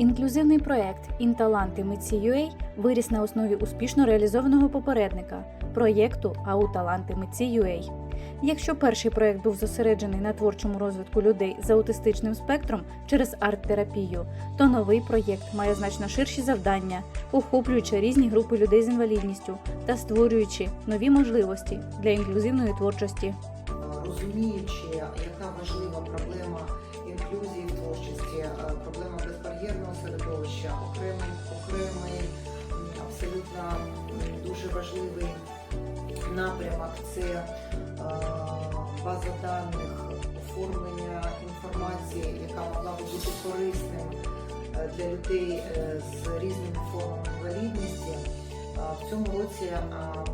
Інклюзивний проект «Інталанти Митці.UA» виріс на основі успішно реалізованого попередника проєкту «Ауталанти Митці.UA». Якщо перший проект був зосереджений на творчому розвитку людей з аутистичним спектром через арт-терапію, то новий проєкт має значно ширші завдання, охоплюючи різні групи людей з інвалідністю та створюючи нові можливості для інклюзивної творчості. розуміючи, яка важлива проблема інклюзії абсолютно дуже важливий напрямок це е, база даних, оформлення інформації, яка могла би бути корисним е, для людей е, з різними формами інвалідності. В цьому році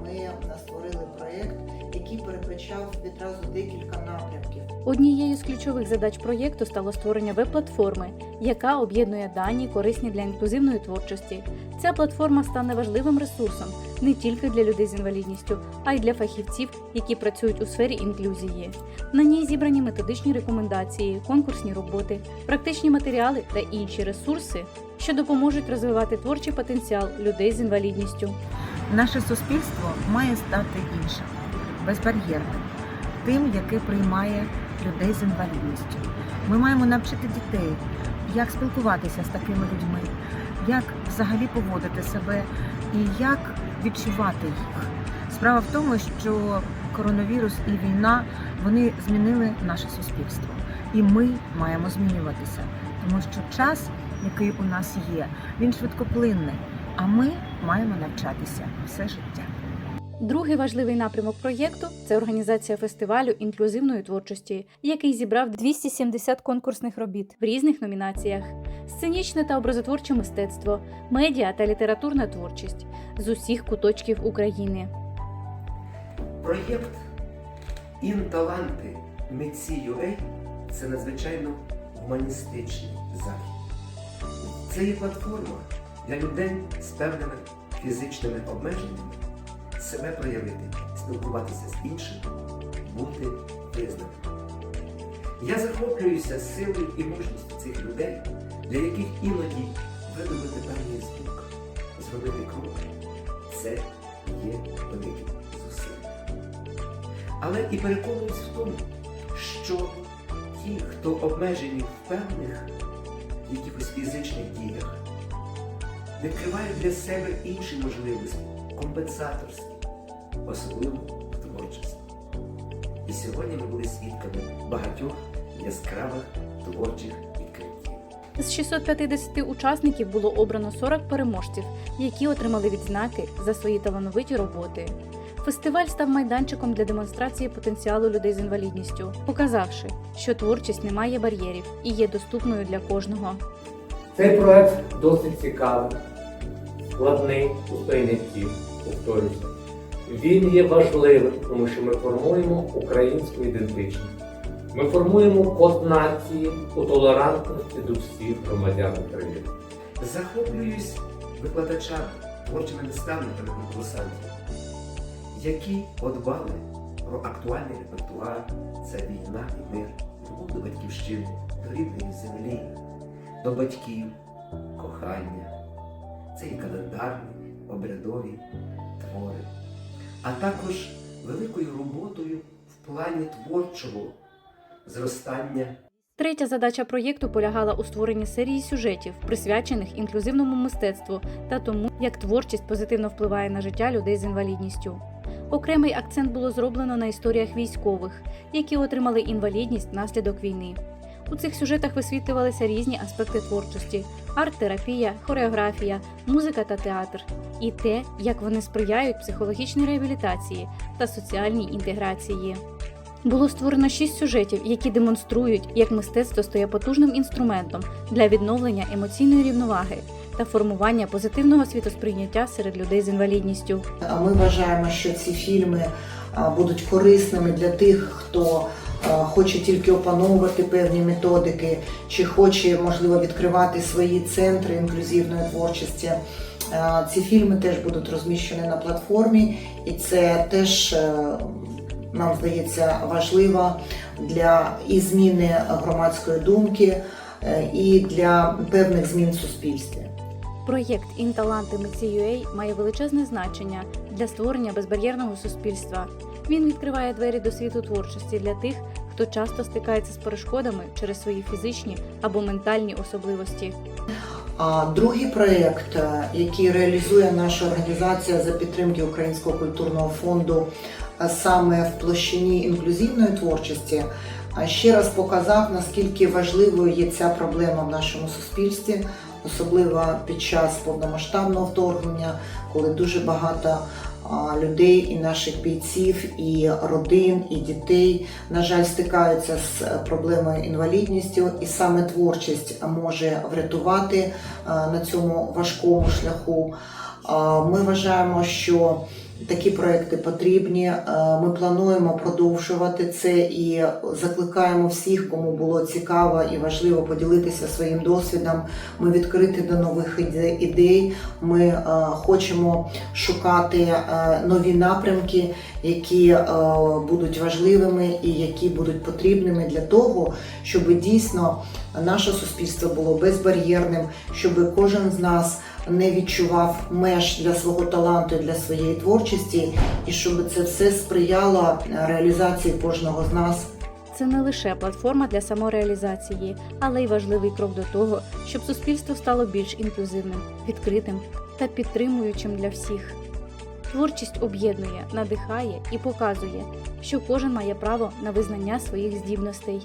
ми створили проєкт, який передбачав відразу декілька напрямків. Однією з ключових задач проєкту стало створення веб-платформи, яка об'єднує дані, корисні для інклюзивної творчості. Ця платформа стане важливим ресурсом не тільки для людей з інвалідністю, а й для фахівців, які працюють у сфері інклюзії. На ній зібрані методичні рекомендації, конкурсні роботи, практичні матеріали та інші ресурси, що допоможуть розвивати творчий потенціал людей з інвалідністю. Наше суспільство має стати іншим, безбар'єрним, тим, яке приймає людей з інвалідністю. Ми маємо навчити дітей, як спілкуватися з такими людьми, як взагалі поводити себе і як відчувати їх. Справа в тому, що коронавірус і війна вони змінили наше суспільство, і ми маємо змінюватися, тому що час, який у нас є, він швидкоплинний. А ми маємо навчатися все життя. Другий важливий напрямок проєкту це організація фестивалю інклюзивної творчості, який зібрав 270 конкурсних робіт в різних номінаціях: сценічне та образотворче мистецтво, медіа та літературна творчість з усіх куточків України. Проєкт «Інталанти Митці.UA» – це надзвичайно гуманістичний захід. Це є платформа для людей з певними фізичними обмеженнями себе проявити, спілкуватися з іншими, бути визнаним. Я захоплююся силою і мужністю цих людей, для яких іноді видобути певний звук, зробити крок це є великим зусиллям. Але і переконуюсь в тому, що ті, хто обмежені в певних якихось фізичних діях, відкривають для себе інші можливості, компенсаторські, особливо в творчості. І сьогодні ми були свідками багатьох яскравих творчих відкриттів. З 650 учасників було обрано 40 переможців, які отримали відзнаки за свої талановиті роботи. Фестиваль став майданчиком для демонстрації потенціалу людей з інвалідністю, показавши, що творчість не має бар'єрів і є доступною для кожного. Цей проект досить цікавий, складний у сприйнятті, повторюся. Він є важливим, тому що ми формуємо українську ідентичність. Ми формуємо код нації у толерантності до всіх громадян України. Захоплююсь викладачами, творчими наставниками конкурсантів, які подбали про актуальний репертуар це війна і мир, любов до батьківщини, до рідної землі, до батьків, кохання. Це і календарні, обрядові твори, а також великою роботою в плані творчого зростання Третя задача проєкту полягала у створенні серії сюжетів, присвячених інклюзивному мистецтву та тому, як творчість позитивно впливає на життя людей з інвалідністю. Окремий акцент було зроблено на історіях військових, які отримали інвалідність внаслідок війни. У цих сюжетах висвітлювалися різні аспекти творчості: арт-терапія, хореографія, музика та театр, і те, як вони сприяють психологічній реабілітації та соціальній інтеграції. Було створено шість сюжетів, які демонструють, як мистецтво стає потужним інструментом для відновлення емоційної рівноваги та формування позитивного світосприйняття серед людей з інвалідністю. А Ми вважаємо, що ці фільми будуть корисними для тих, хто хоче тільки опановувати певні методики, чи хоче, можливо, відкривати свої центри інклюзивної творчості. Ці фільми теж будуть розміщені на платформі, і це теж е, нам здається важливо для і зміни громадської думки, е, і для певних змін в суспільстві. Проєкт «Інталанти Митці.UA» має величезне значення для створення безбар'єрного суспільства. Він відкриває двері до світу творчості для тих, хто часто стикається з перешкодами через свої фізичні або ментальні особливості. А другий проєкт, е, який реалізує наша організація за підтримки Українського культурного фонду е, саме в площині інклюзивної творчості, ще раз показав, наскільки важливою є ця проблема в нашому суспільстві, особливо під час повномасштабного вторгнення, коли дуже багато людей і наших бійців, і родин, і дітей, на жаль, стикаються з е, проблемою інвалідністю, і саме творчість може врятувати е, на цьому важкому шляху. Ми вважаємо, що такі проекти потрібні. Е, Ми плануємо продовжувати це і закликаємо всіх, кому було цікаво і важливо поділитися своїм досвідом. Ми відкриті до нових ідей. Ми е, хочемо шукати е, нові напрямки, які будуть важливими і які будуть потрібними для того, щоб дійсно наше суспільство було безбар'єрним, щоб кожен з нас не відчував меж для свого таланту для своєї творчості, і щоб це все сприяло реалізації кожного з нас Це не лише платформа для самореалізації, але й важливий крок до того, щоб суспільство стало більш інклюзивним, відкритим та підтримуючим для всіх. Творчість об'єднує, надихає і показує, що кожен має право на визнання своїх здібностей.